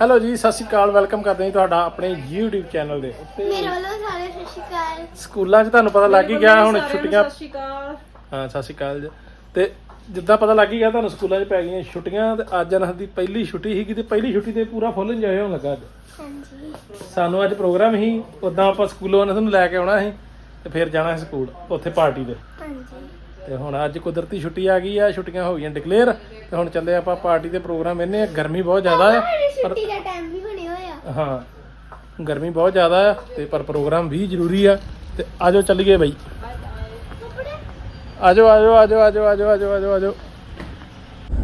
Hello ਜੀ ਸਤਿ ਸ਼੍ਰੀ ਅਕਾਲ welcome ਕਰਦੇ ਹਾਂ ਜੀ ਤੁਹਾਡਾ ਆਪਣੇ YouTube ਚੈਨਲ ਦੇ। ਉੱਤੇ ਮੇਰੇ ਵੱਲੋਂ ਸਾਰੇ ਸਤਿ ਸ਼੍ਰੀ ਅਕਾਲ। ਸਕੂਲਾਂ 'ਚ ਤੁਹਾਨੂੰ ਪਤਾ ਲੱਗ ਹੀ ਗਿਆ ਹੁਣ ਛੁੱਟੀਆਂ ਸਤਿ ਸ਼੍ਰੀ ਅਕਾਲ। ਹਾਂ ਸਤਿ ਸ਼੍ਰੀ ਅਕਾਲ ਜੀ। ਤੇ ਜਿੱਦਾਂ ਪਤਾ ਲੱਗ ਹੀ ਗਿਆ ਤੁਹਾਨੂੰ ਸਕੂਲਾਂ 'ਚ ਪੈ ਗਈਆਂ ਛੁੱਟੀਆਂ ਤੇ ਅੱਜ ਅਨਹਦ ਦੀ ਪਹਿਲੀ ਛੁੱਟੀ ਸੀਗੀ ਤੇ ਪਹਿਲੀ ਛੁੱਟੀ ਤੇ ਪੂਰਾ ਫੁੱਲ ਇੰਜੋਏ ਹੋਣ ਲੱਗਾ ਅੱਜ। ਹਾਂਜੀ। ਸਾਨੂੰ ਅੱਜ ਪ੍ਰੋਗਰਾਮ ਸੀ ਉਦਾਂ ਆਪਾਂ ਸਕੂਲੋਂ ਅਨਹਦ ਨੂੰ ਲੈ ਕੇ ਆਉਣਾ ਸੀ ਤੇ ਫਿਰ ਜਾਣਾ ਸੀ ਸਕੂਲ ਉੱਥੇ ਪਾਰਟੀ ਦੇ ਹਾਂਜੀ। ਤੇ ਹੁਣ ਅੱਜ ਕੁਦਰਤੀ ਛੁੱਟੀ ਆ ਗਈ ਆ ਛੁੱਟੀਆਂ ਹੋ ਗਈਆਂ ਡਿਕਲੇਅਰ ਤੇ ਹੁਣ ਚੱਲੇ ਆਪਾਂ ਪਾਰਟੀ ਦੇ ਪ੍ਰੋਗਰਾਮ ਇਹਨੇ ਗਰਮੀ ਬਹੁਤ ਜ਼ਿਆਦਾ ਸਾਡੀ ਪਰ ਛੁੱਟੀ ਦਾ ਟਾਈਮ ਵੀ ਹੋਣੇ ਹੋਇਆ। ਹਾਂ ਗਰਮੀ ਬਹੁਤ ਜ਼ਿਆਦਾ ਆ ਤੇ ਪਰ ਪ੍ਰੋਗਰਾਮ ਵੀ ਜ਼ਰੂਰੀ ਆ ਤੇ ਆਜੋ ਚੱਲੀਏ ਬਈ। ਆਜੋ ਆਜੋ ਆਜੋ ਆਜੋ ਆਜੋ ਆਜੋ ਆਜੋ ਆਜੋ।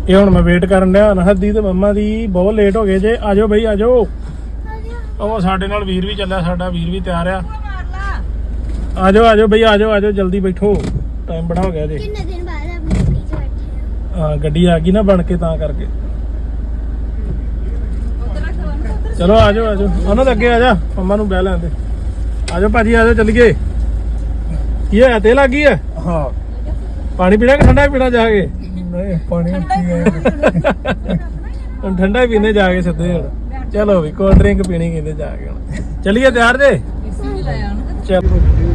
ਇਹ ਹੁਣ ਮੈਂ ਵੇਟ ਕਰਨ ਡਿਆ ਅਨਹਦ ਦੀ ਤੇ ਮੰਮਾ ਦੀ ਬਹੁਤ ਲੇਟ ਹੋ ਗਏ ਜੇ ਆਜੋ ਬਈ ਆਜੋ। ਉਹ ਸਾਡੇ ਨਾਲ ਵੀਰ ਵੀ ਚੱਲਿਆ ਸਾਡਾ ਵੀਰ ਵੀ ਤਿਆਰ ਆ। ਆਜੋ ਆਜੋ ਬਈ ਆਜੋ ਆਜੋ ਜਲਦੀ ਬੈਠੋ। ਟਾਈਮ ਬੜਾ ਹੋ ਗਿਆ ਜੇ ਕਿੰਨੇ ਦਿਨ ਬਾਅਦ ਆਪਣੀ ਗੱਡੀ 'ਚ ਬੈਠੇ ਹਾਂ ਗੱਡੀ ਆ ਗਈ ਨਾ ਬਣ ਕੇ ਤਾਂ ਕਰਕੇ। ਚਲੋ ਆਜੋ ਆਜੋ ਉਹਨਾਂ ਦੇ ਅੱਗੇ ਆ ਜਾ ਮੰਮਾ ਨੂੰ ਬਹਿ ਲੈਂਦੇ ਆਜੋ ਭਾਜੀ ਆਜੋ ਚੱਲੀਏ। ਕੀ ਹੋਇਆ ਤੇ ਲੱਗੀ ਹੈ? ਹਾਂ। ਪਾਣੀ ਪੀਣਾ ਕਿ ਠੰਡਾ ਪੀਣਾ ਜਾ ਕੇ? ਨਹੀਂ ਪਾਣੀ ਹੁਣ ਠੰਡਾ ਹੀ ਪੀਣੇ ਜਾ ਕੇ ਸਿੱਧੇ ਹੁਣ। ਚਲੋ ਵੀ ਕੋਲਡ ਡਰਿੰਕ ਪੀਣੀ ਕਹਿੰਦੇ ਜਾ ਕੇ ਹੁਣ। ਚੱਲੀਏ ਤਿਆਰ ਜੇ? ਚਲ।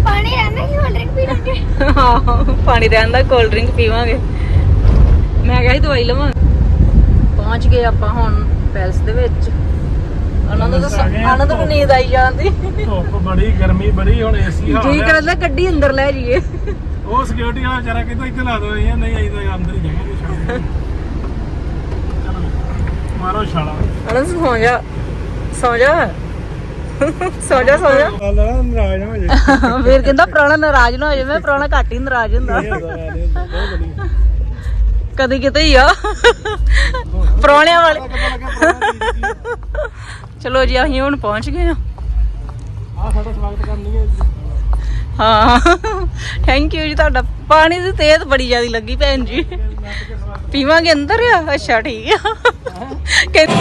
ਪਾਣੀ ਰਹਿਣਾ ਕਿ ਕੋਲਡ ਡਰਿੰਕ ਪੀ ਲਾਂਗੇ। ਹਾਂ ਪਾਣੀ ਰਹਿਣ ਦਾ ਕੋਲਡ ਡਰਿੰਕ ਪੀਵਾਂਗੇ। ਮੈਂ ਕਿਹਾ ਸੀ ਦਵਾਈ ਲਵਾਂ। ਪਹੁੰਚ ਗਏ ਆਪਾਂ ਹੁਣ ਪੈਲਸ ਦੇ ਵਿੱਚ। ਤਾਂ ਆਨੰਦ ਨੂੰ ਨੀਂਦ ਆਈ ਜਾਂਦੀ। ਧੁੱਪ ਬੜੀ ਗਰਮੀ ਬੜੀ ਹੁਣ ਏਸੀ ਹਾਲ ਜੀ ਹੈ। ਕਰਦਾ ਗੱਡੀ ਅੰਦਰ ਲੈ ਜਾਈਏ। ਉਹ ਸਿਕਿਉਰਿਟੀ ਵਾਲਾ ਵਿਚਾਰਾ ਕਹਿੰਦਾ ਇੱਥੇ ਲਾ ਦੋ ਇਹ ਨਹੀਂ ਆਈ ਤਾਂ ਅੰਦਰ ਹੀ ਜਾਵਾਂਗੇ ਸ਼ਾਮ ਨੂੰ ਚਲੋ ਮਾਰੋ ਛਾਲਾ। ਆਨੰਦ ਸੌ ਜਾ। ਸੌ ਜਾ। ਸੌ ਜਾ ਸੌ ਜਾ। ਗੱਲ ਨਾ ਨਾਰਾਜ਼ ਨਾ ਹੋ ਜਾਏ ਫਿਰ ਕਹਿੰਦਾ ਪ੍ਰਾਣਾ ਨਾਰਾਜ਼ ਨਾ ਹੋ ਜਾਵੇ ਪ੍ਰਾਣਾ ਘੱਟ ਹੀ ਨਾਰਾਜ਼ ਹੁੰਦਾ ਇਹ ਹੁੰਦਾ ਇਹ ਹੁੰਦਾ, ਬਹੁਤ ਵਧੀਆ ਕਦੇ ਕਿਤੇ ਹੀ ਆ। ਪ੍ਰਾਣਿਆਂ ਵਾਲੇ। ਚਲੋ ਜੀ, ਅਸੀਂ ਹੁਣ ਪਹੁੰਚ ਗਏ ਆ। ਆ ਸਾਡਾ ਸਵਾਗਤ ਕਰਨੀ ਹੈ। ਹਾਂ ਥੈਂਕ ਯੂ ਜੀ ਤੁਹਾਡਾ। ਪਾਣੀ ਦੀ ਤੇਜ਼ ਬੜੀ ਜ਼ਿਆਦੀ ਲੱਗੀ ਭੈਣ ਜੀ। ਪੀਵਾਂਗੇ ਅੰਦਰ ਆ? ਅੱਛਾ, ਠੀਕ ਆ। ਕਹਿੰਦੀ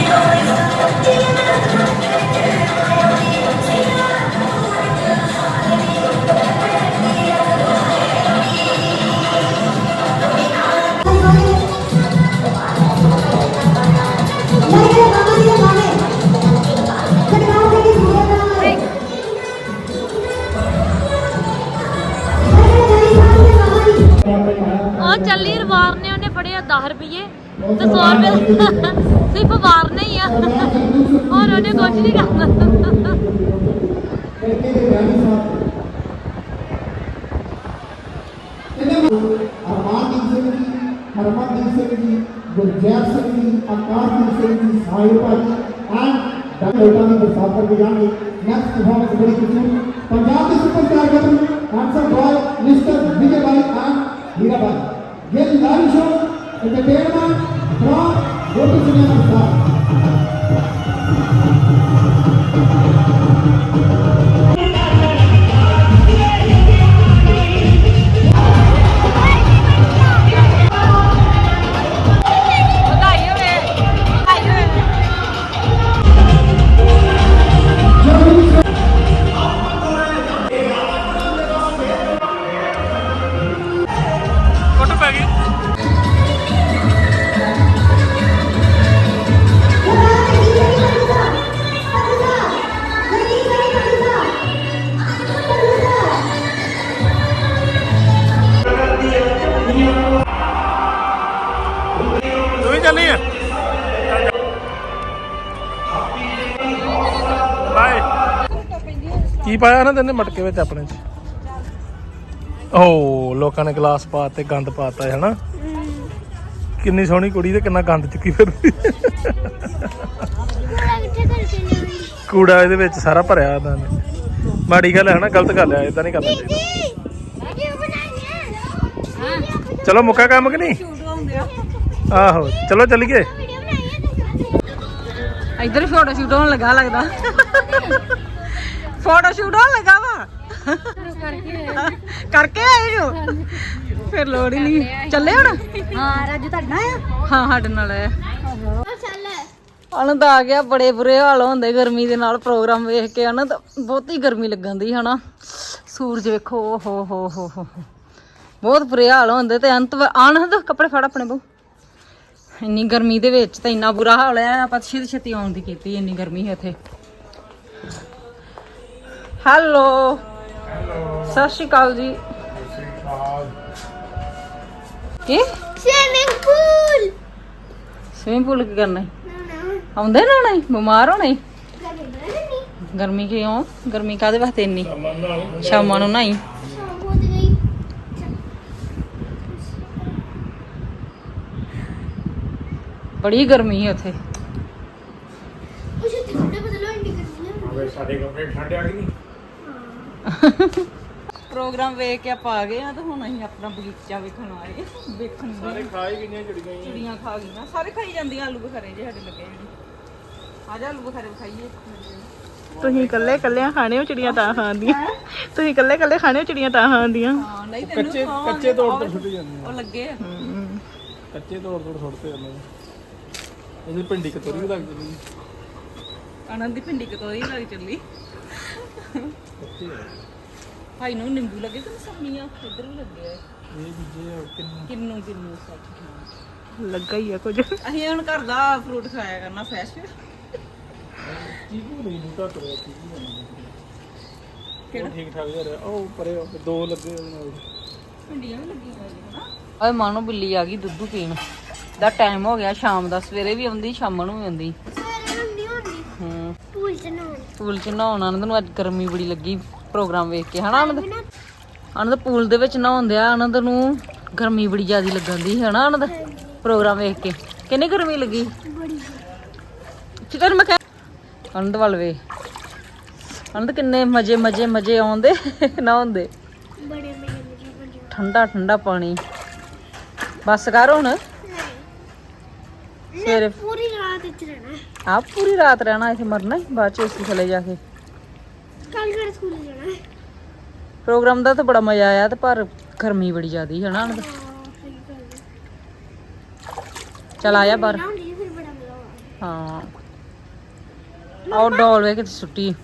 ਵਾਰ ਨੇ ਉਹਨੇ ਫੜਿਆ 10 ਰੁਪਏ ਤੇ 100 ਰੁਪਏ ਸਿਰਫ ਵਾਰ ਨਹੀਂ ਆ। ਹੋਰ ਉਹਨੇ ਕੁਝ ਨਹੀਂ ਕਰਨਾ। ਅਰਮਾਨਦੀਪ ਸਿੰਘ ਜੀ ਹਰਮਨਦੀਪ ਸਿੰਘ ਜੀ, ਗੁਰਜੈਤ ਸਿੰਘ ਜੀ ਆਕਾਸ਼ਦੀਪ ਸਿੰਘ ਜੀ, ਸਾਹਿਬ ਭਾਜੀ ਐਂਡ ਡਾਕਟਰ ਦੀ ਬਰਸਾਤ ਕਰ ਜਾਣਗੇ। ਨੈਕਸਟ ਪਰਫਾਰਮੈਂਸ ਬੜੀ ਖੁਸ਼ੀ ਪੰਜਾਬ ਦੇ ਸੁਪਰਸਟਾਰ ਗੱਭਰੂ handsome boy mister Vijay Bhai and Hira Bhai Bien, Dancho, el de pierna, Trump, otro se llama Trump. ਕੀ ਪਾਇਆ ਨਾ ਤੈਨੇ ਮਟਕੇ ਵਿੱਚ ਆਪਣੇ ਚ? ਓ, ਲੋਕਾਂ ਨੇ ਗਲਾਸ ਪਾਤੇ, ਗੰਦ ਪਾਤਾ ਹੈ ਹਨਾ ਕਿੰਨੀ ਸੋਹਣੀ ਕੁੜੀ ਤੇ ਕਿੰਨਾ ਗੰਦ ਚੁੱਕੀ ਫਿਰਦੀ। ਕੂੜਾ ਇਹਦੇ ਵਿੱਚ ਸਾਰਾ ਭਰਿਆ ਉਹਨਾਂ ਨੇ। ਮਾੜੀ ਗੱਲ ਹੈ ਨਾ, ਗਲਤ ਗੱਲ ਹੈ ਇਦਾਂ ਨਹੀਂ ਕਰਨਾ ਚਾਹੀਦਾ। ਚਲੋ, ਮੁੱਕਾ ਕੰਮ ਕਿ ਨਹੀਂ? ਆਹੋ, ਚਲੋ, ਚੱਲੀਏ। ਵੀਡੀਓ ਇੱਧਰ ਫੋਟੋ ਸ਼ੂਟ ਹੋਣ ਲੱਗਾ ਲੱਗਦਾ। ਫੋਟੋ ਸ਼ੂਟ ਹੋਣ ਲੱਗਾ ਵਾ। ਕਰਕੇ ਆਏ ਜੋ? ਫਿਰ ਲੋੜ ਹੀ ਨਹੀਂ। ਚੱਲੇ ਹੁਣ? ਹਾਂ ਰਾਜੂ ਤੁਹਾਡਾ ਆ? ਹਾਂ ਸਾਡੇ ਨਾਲ ਆ। ਗਿਆ ਬੜੇ ਬੁਰੇ ਹਾਲ ਹੁੰਦੇ ਗਰਮੀ ਦੇ ਨਾਲ ਪ੍ਰੋਗਰਾਮ ਵੇਖ ਕੇ। ਆਨੰਦ ਬਹੁਤੀ ਗਰਮੀ ਲੱਗਣ ਦੀ ਹਨਾ। ਸੂਰਜ ਵੇਖੋ ਓ ਹੋ ਹੋ ਹੋ। ਹੋ ਬਹੁਤ ਬੁਰੇ ਹਾਲ ਹੁੰਦੇ ਤੇ ਅੰਤ ਆਨੰਦ ਕੱਪੜੇ ਫੜ ਆਪਣੇ ਬਹੂ। ਇੰਨੀ ਗਰਮੀ ਦੇ ਵਿੱਚ ਤਾਂ ਇੰਨਾ ਬੁਰਾ ਹਾਲ ਹੈ ਆਪਾਂ ਛੇਤੀ ਛੇਤੀ ਆਉਣ ਦੀ ਕੀਤੀ ਇੰਨੀ ਗਰਮੀ ਹੈ ਇੱਥੇ। ਹੈਲੋ ਸਤਿ ਸ਼੍ਰੀ ਅਕਾਲ ਜੀ। ਕੀ? ਸਵਿਮਿੰਗ ਪੂਲ ਸਵਿਮਿੰਗ ਪੂਲ ਕੀ ਕਰਨਾ ਹੈ? ਆਉਂਦੇ ਨਾ ਨਹੀਂ ਬਿਮਾਰ ਹੋਣਾ? ਨਹੀਂ ਗਰਮੀ ਕਿਉਂ? ਗਰਮੀ ਕਾਦੇ ਵਾਸਤੇ ਇੰਨੀ? ਸ਼ਾਮਾਂ ਨੂੰ ਨਹੀਂ ਸ਼ਾਮ ਹੋ ਗਈ। ਬੜੀ ਗਰਮੀ ਹੈ ਉੱਥੇ। ਹੈ ਸਾਡੇ ਕੱਪੜੇ ਠੰਡ ਆ ਗਈ ਪ੍ਰੋਗਰਾਮ ਵੇਖ ਕੇ ਆਪਾਂ ਆ ਗਏ ਆ ਤਾਂ ਹੁਣ ਅਸੀਂ ਆਪਣਾ ਬਗੀਚਾ ਵੇਖਣ ਆਏ ਆ। ਵੇਖਣ ਸਾਰੇ ਖਾ ਹੀ ਗਈਆਂ ਚਿੜੀਆਂ ਹੀ। ਚਿੜੀਆਂ ਖਾ ਗਈਆਂ। ਸਾਰੇ ਖਾਈ ਜਾਂਦੀਆਂ ਆਲੂ ਬਖਾਰੇ ਜੇ ਸਾਡੇ ਲੱਗੇ ਜਿਹੜੇ। ਆ ਜਾ ਆਲੂ ਬਖਾਰੇ ਖਾਈਏ ਤੁਸੀਂ ਇਕੱਲੇ ਇਕੱਲੇ ਖਾਣੇ ਹੋ ਚਿੜੀਆਂ ਤਾਂ ਖਾਂਦੀਆਂ ਤੁਸੀਂ ਇਕੱਲੇ ਇਕੱਲੇ ਖਾਣੇ ਹੋ ਚਿੜੀਆਂ ਤਾਂ ਖਾਂਦੀਆਂ ਹਾਂ ਨਹੀਂ ਤੈਨੂੰ ਕੱਚੇ ਕੱਚੇ ਤੋੜ ਤੋੜ ਸੁੱਟ ਜਾਂਦੇ ਉਹ ਲੱਗੇ ਕੱਚੇ ਤੋੜ ਤੋੜ ਸੁੱਟਦੇ ਜਾਂਦੇ ਇਹਦੀ ਪਿੰਡੀ ਕਤੋਰੀ ਵੀ ਲੱਗ ਜਾਂਦੀ ਆਨੰਦ ਦੀ ਭਿੰਡੀ ਕਤੋਰੀ ਲੱਗ ਚੱਲੀ। ਕੱਚੇ ਆ। ਭਾਈ ਨੂੰ ਨਿੰਬੂ ਲੱਗੇ ਤੇ ਸਬਨੀਆਂ ਇੱਧਰ ਵੀ ਲੱਗੇ ਆ ਇਹ। ਬੀਜੇ ਆ ਕਿੰਨੇ? ਕਿੰਨੂ ਕਿੰਨੂ ਸੱਚ ਲੱਗਾ ਹੀ ਆ ਕੁਝ। ਅਸੀਂ ਹੁਣ ਘਰ ਦਾ ਫਰੂਟ ਖਾਇਆ ਕਰਨਾ ਫਰੈਸ਼ ਚੀਕੂ ਨਹੀਂ ਬੂਟਾ ਤੁਰਿਆ ਚੀਕੂ ਨਹੀਂ ਕਿਹੜਾ? ਠੀਕ ਠਾਕ ਰਿਹਾ। ਉਹ ਪਰੇ ਉਹ ਦੋ ਲੱਗੇ ਉਹਦੇ ਨਾਲ। ਭਿੰਡੀਆਂ ਵੀ ਲੱਗੀਆਂ ਹੋਈਆਂ ਹਨਾ? ਓਏ ਮਾਨੋ ਬਿੱਲੀ ਆ ਗਈ ਦੁੱਧ ਪੀਣ। ਦਾ ਟਾਈਮ ਹੋ ਗਿਆ ਸ਼ਾਮ ਦਾ। ਸਵੇਰੇ ਵੀ ਆਉਂਦੀ ਸ਼ਾਮ ਨੂੰ ਵੀ ਆਉਂਦੀ। ਪੂਲ ਚ ਨਹਾਉਣ ਆਨੰਦ ਨੂੰ ਅੱਜ ਗਰਮੀ ਬੜੀ ਲੱਗੀ ਪ੍ਰੋਗਰਾਮ ਵੇਖ ਕੇ ਹਨਾ ਆਨੰਦ? ਆਨੰਦ ਪੂਲ ਦੇ ਵਿੱਚ ਨਹਾਉਣ ਦਿਆ ਆਨੰਦ ਨੂੰ ਗਰਮੀ ਬੜੀ ਜ਼ਿਆਦੀ ਲੱਗਣ ਦੀ ਹੈ ਨਾ ਆਨੰਦ? ਪ੍ਰੋਗਰਾਮ ਵੇਖ ਕੇ ਕਿੰਨੀ ਗਰਮੀ ਲੱਗੀ? ਬੜੀ ਚਿਕਨ ਮੈਂ ਕਿਹਾ ਆਨੰਦ ਵੱਲ ਵੇ ਆਨੰਦ ਕਿੰਨੇ ਮਜ਼ੇ ਮਜ਼ੇ ਮਜ਼ੇ ਆਉਂਦੇ ਨਹਾਉਂਦੇ ਬੜੇ ਠੰਡਾ ਠੰਡਾ ਪਾਣੀ। ਬਸ ਕਰ ਹੁਣ। ਸਵੇਰੇ ਪੂਰੀ ਰਾਤ ਇੱਥੇ ਰਹਿਣਾ ਹੈ। ਆ ਪੂਰੀ ਰਾਤ ਰਹਿਣਾ ਇੱਥੇ ਮਰਨਾ ਬਾਅਦ ਚ ਏਸੀ ਥੱਲੇ ਜਾ ਕੇ। ਕੱਲ ਫਿਰ ਸਕੂਲ ਜਾਣਾ ਪ੍ਰੋਗਰਾਮ ਦਾ ਤਾਂ ਬੜਾ ਮਜ਼ਾ ਆਇਆ ਤੇ ਪਰ ਗਰਮੀ ਬੜੀ ਜ਼ਿਆਦੀ ਹੈ ਨਾ ਚਲ ਆਇਆ ਬਾਹਰ। ਹਾਂ ਆਉ ਡੋਲ ਵੇ ਕਿਤੇ ਸੁੱਟੀ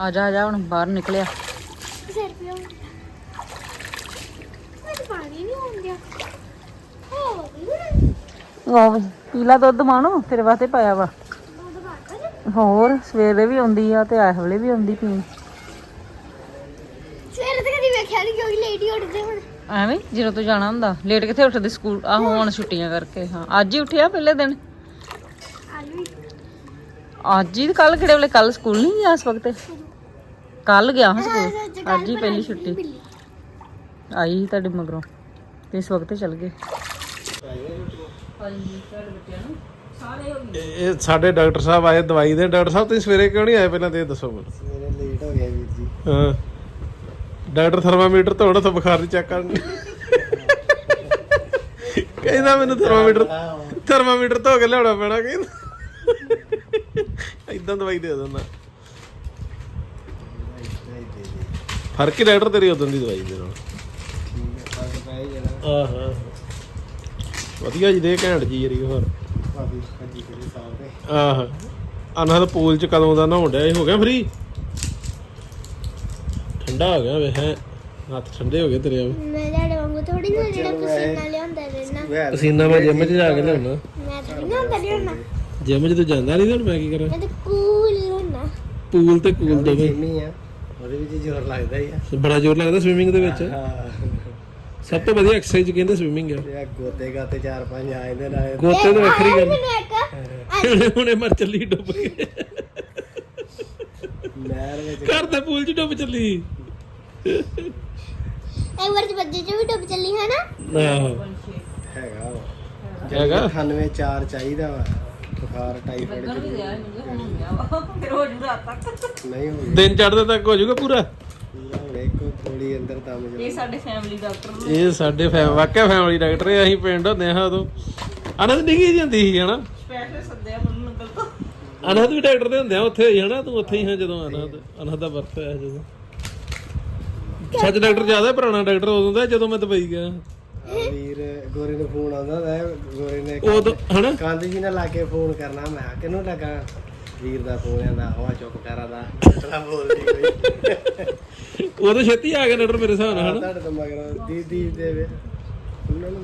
ਆ ਜਾ ਆ ਜਾ ਹੁਣ ਬਾਹਰ ਨਿਕਲਿਆ। ਸਿਰ ਪਿਆ ਹੁੰਦਾ ਮੈਨੂੰ ਪਾਣੀ ਨਹੀਂ ਆਉਂਦਾ ਪੀਲਾ ਦੁੱਧ ਮਾਣੋ ਤੇਰੇ ਵਾਸਤੇ ਪਾਇਆ ਵਾ। ਹੋਰ ਸਵੇਰੇ ਵੀ ਆਉਂਦੀ ਆ ਤੇ ਆਹ ਵੇਲੇ ਵੀ ਆਉਂਦੀ ਪੀਣ। ਸਵੇਰੇ ਤੇ ਕਦੀ ਵੇਖਿਆ ਨਹੀਂ ਕਿਉਂਕਿ ਲੇਟ ਹੀ ਉੱਠਦੇ ਹੁਣ। ਐਵੇਂ ਜਦੋਂ ਤੂੰ ਜਾਣਾ ਹੁੰਦਾ ਲੇਟ ਕਿੱਥੇ ਉੱਠਦੇ ਸਕੂਲ? ਆ ਹੁਣ ਛੁੱਟੀਆਂ ਕਰਕੇ ਹਾਂ। ਅੱਜ ਹੀ ਉੱਠਿਆ ਪਹਿਲੇ ਦਿਨ? ਅੱਜ ਹੀ ਕੱਲ ਕਿਹੜੇ ਵੇਲੇ? ਕੱਲ ਸਕੂਲ ਨਹੀਂ ਗਿਆ ਇਸ ਵਕਤ? ਕੱਲ ਗਿਆ ਹਾਂ ਸਕੂਲ? ਅੱਜ ਹੀ ਪਹਿਲੀ ਛੁੱਟੀ। ਆਈ ਤੁਹਾਡੇ ਮਗਰੋਂ ਤੇ ਇਸ ਵਕਤ ਚਲ ਗਏ। ਇਹ ਸਾਡੇ ਡਾਕਟਰ ਸਾਹਿਬ ਆਏ ਦਵਾਈ ਦੇ। ਡਾਕਟਰ ਸਾਹਿਬ ਤੁਸੀਂ ਸਵੇਰੇ ਕਿਉਂ ਨਹੀਂ ਆਏ? ਪਹਿਲਾਂ ਤੇ ਇਹ ਦੱਸੋ ਮੈਨੂੰ। ਸਵੇਰੇ ਲੇਟ ਹੋ ਗਿਆ ਵੀਰ ਜੀ। ਹਾਂ। ਡਾਕਟਰ ਥਰਮਾਮੀਟਰ ਤੋੜਾ ਤਾਂ ਬੁਖਾਰ ਦੀ ਚੈੱਕ ਕਰਨ। ਕਹਿੰਦਾ ਮੈਨੂੰ ਥਰਮਾਮੀਟਰ ਥਰਮਾਮੀਟਰ ਧੋ ਕੇ ਲਿਆਉਣਾ ਪੈਣਾ ਕਹਿੰਦਾ। ਇਦਾਂ ਦਵਾਈ ਦੇ ਦਿੰਦਾ। ਫ਼ਰਕ ਹੀ ਡਾਕਟਰ ਤੇਰੀ ਉਦੋਂ ਦੀ ਦਵਾਈ ਦੇ ਨਾਲ। ਫ਼ਰਕ ਪੈ ਜਾਣਾ। ਆਹ ਹਾਂ। ਵਧੀਆ ਜੀ ਦੇ ਘੈਂਟ ਜੀ ਯਾਰੀ ਹੋਰ। ਭਾਬੀ ਤੇ ਆਹ। ਅਨਹਦ ਪੂਲ ਚ ਕਦੋਂ ਦਾ ਨਹਾਉਣ ਡਿਆ ਇਹ ਹੋ ਗਿਆ ਫਰੀ ਠੰਡਾ ਹੋ ਗਿਆ ਵੇ ਹੈ ਹੱਥ ਠੰਡੇ ਹੋ ਗਏ ਤੇਰੇ ਆ ਮੈਂ ਤੁਹਾਡੇ ਵਾਂਗੂ ਥੋੜੀ ਨਾ ਜਿਹੜਾ ਪਸੀਨਾ ਲਿਆਉਂਦਾ ਰਹਿਣਾ ਪਸੀਨਾ ਮੈਂ ਜਿਮ ਚ ਜਾ ਕੇ ਲਿਆਉਣਾ। ਮੈਂ ਥੋੜੀ ਨਾ ਹੁੰਦਾ ਲਿਆਉਣਾ। ਜਿਮ ਚ ਤੂੰ ਜਾਂਦਾ ਨਹੀਂ ਹੁਣ ਮੈਂ ਕੀ ਕਰਾਂ? ਮੈਂ ਤਾਂ ਕੂਲ ਹੋਣਾ ਪੂਲ ਤੇ ਕੂਲ ਦੋਵੇਂ। ਜਿੰਮੀ ਆ। ਉਹਦੇ ਵਿੱਚ ਜ਼ੋਰ ਲੱਗਦਾ ਹੀ ਆ। ਬੜਾ ਜ਼ੋਰ ਲੱਗਦਾ ਸਵਿਮਿੰਗ ਦੇ ਵਿੱਚ। ਹਾਂ। ਸਭ ਤੋਂ ਵਧੀਆ ਐਕਸਰਸਾਈਜ਼ ਕਹਿੰਦੇ ਸਵਿਮਿੰਗ ਆ। ਤੇ ਆ ਗੋਤੇ ਗਾਤੇ ਚਾਰ ਪੰਜ ਆਏ ਦੇ ਨਾਲ। ਗੋਤੇ ਤਾਂ ਵੱਖਰੀ ਗੱਲ। ਮੈਨੂੰ ਇੱਕ। ਹੁਣੇ ਮਰ ਚੱਲੀ ਡੁੱਬ ਕੇ। ਨਹਿਰ ਵਿੱਚ। ਘਰ ਦੇ ਪੂਲ ਚ ਡੁੱਬ ਚੱਲੀ। ਇੱਕ ਵਾਰ ਤੇ ਬੱਜੇ ਚ ਵੀ ਡੁੱਬ ਚੱਲੀ ਹੈ ਨਾ ਆਹੋ। ਹੈਗਾ ਵਾ। ਹੈਗਾ? 98 ਚਾਰ ਚਾਹੀਦਾ ਵਾ। ਬੁਖਾਰ ਟਾਈਫਾਇਡ ਲੱਗਣ ਵੀ। ਹੋ ਨਹੀਂ ਹੋਈ ਦਿਨ ਚੜ੍ਹਦੇ ਤੱਕ ਹੋ ਜਾਊਗਾ ਪੂਰਾ? ਥੋੜੀ ਅੰਦਰ ਦਮ ਇਹ ਸਾਡੇ ਫੈਮਿਲੀ ਡਾਕਟਰ ਇਹ ਸਾਡੇ ਫੈ ਵਾਕਿਆ ਫੈਮਿਲੀ ਡਾਕਟਰ ਆ ਅਸੀਂ ਪਿੰਡ ਹੁੰਦੇ ਆ ਉਦੋਂ। ਅਨੰਦ ਨਿੱਕੀ ਜਾਂਦੀ ਸੀ ਹਨਾ? ਸਪੈਸ਼ਲ ਸੱਦਿਆ ਮੈਨੂੰ ਨੰਗਲ ਤੋਂ। ਅਨੰਦ ਵੀ ਡਾਕਟਰ ਦੇ ਹੁੰਦੇ ਆ ਉੱਥੇ ਹੀ ਹਨਾ? ਤੂੰ ਉੱਥੇ ਹੀ ਹਾਂ ਜਦੋਂ ਅਨੰਦ ਅਨੰਦ ਦਾ ਬਰਥ ਹੋਇਆ ਜਦੋਂ। ਸੱਚ ਡਾਕਟਰ ਜ਼ਿਆਦਾ ਪੁਰਾਣਾ ਡਾਕਟਰ ਉਦੋਂ ਦਾ ਜਦੋਂ ਮੈਂ ਦੁਬਈ ਗਿਆ। ਵੀਰ ਗੋਰੇ ਨੂੰ ਫੋਨ ਆਉਂਦਾ ਦਾ ਗੋਰੇ ਨੇ ਉਦੋਂ ਹਨਾ? ਕਾਂਦੀ ਜੀ ਨਾਲ ਲਾ ਕੇ ਫੋਨ ਕਰਨਾ ਮੈਂ ਕਿਹਾ ਕਿਹਨੂੰ ਲੱਗਾ? ਵੀਰ ਦਾ ਫੋਨ ਆਂਦਾ ਹਵਾ ਚੁੱਪ ਕਰਾ ਦਾ ਤਰਾ ਬੋਲਦੀ ਕੋਈ? ਉਦੋਂ ਛੇਤੀ ਆ ਗਿਆ ਡਾਕਟਰ ਮੇਰੇ ਹਿਸਾਬ ਨਾਲ ਹਨਾ? ਤੁਹਾਡੇ ਤੋਂ ਮਗਰ ਦੀਦੀ ਦੇ ਵੇ ਖੁੱਲ੍ਹਾ ਨਾ